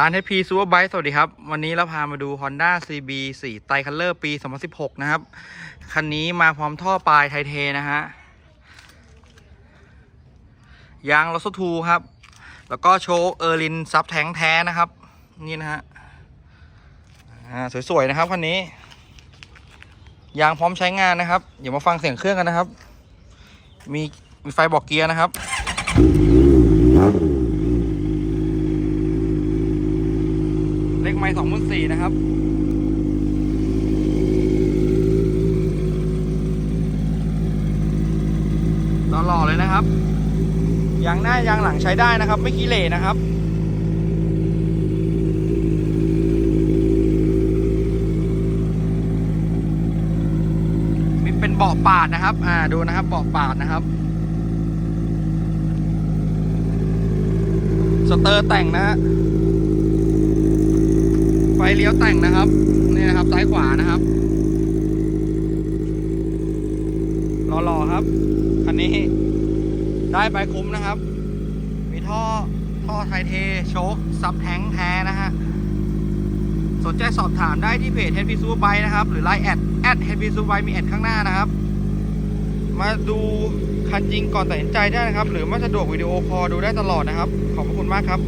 ร้าน HP Super Bike สวัสดีครับ วันนี้เราพามาดู Honda CB 4ไตคัลเลอร์ปี 2016 นะครับ คันนี้มาพร้อมท่อปลายไทเทนะฮะ ยางลอสทูครับ แล้วก็โชว์เออร์ลินซับแทงแท้นะครับ นี่นะฮะสวย ๆ นะครับคันนี้ ยางพร้อมใช้งานนะครับ เดี๋ยวมาฟังเสียงเครื่องกันนะครับ มีมีไฟบอกเกียร์นะครับ เลขไม้สองพันสี่นะครับหล่อๆเลยนะครับยางหน้ายางหลังใช้ได้นะครับ ไม่ขี้เหร่นะครับมีเป็นเบาะปาดนะครับ อ่าดูนะครับเบาะปาดนะครับสเตอร์แต่งนะฮะ ฟเลี้ยวแต่งนะครับนี่นะครับซ้ายขวานะครับหล่อๆครับคันนี้ได้ไปคุ้มนะครับ มีท่อท่อไทเทโชคซับแทงแท้นะฮะสนใจสอบถามได้ที่เพจ HP Super Bike นะครับ หรือไลน์แอดแอด HP Super Bike มีแอดข้างหน้านะครับ มาดูคันจริงก่อนตัดสินใจได้นะครับ หรือไม่สะดวกวิดีโอคอลดูได้ตลอดนะครับ ขอบพระคุณมากครับ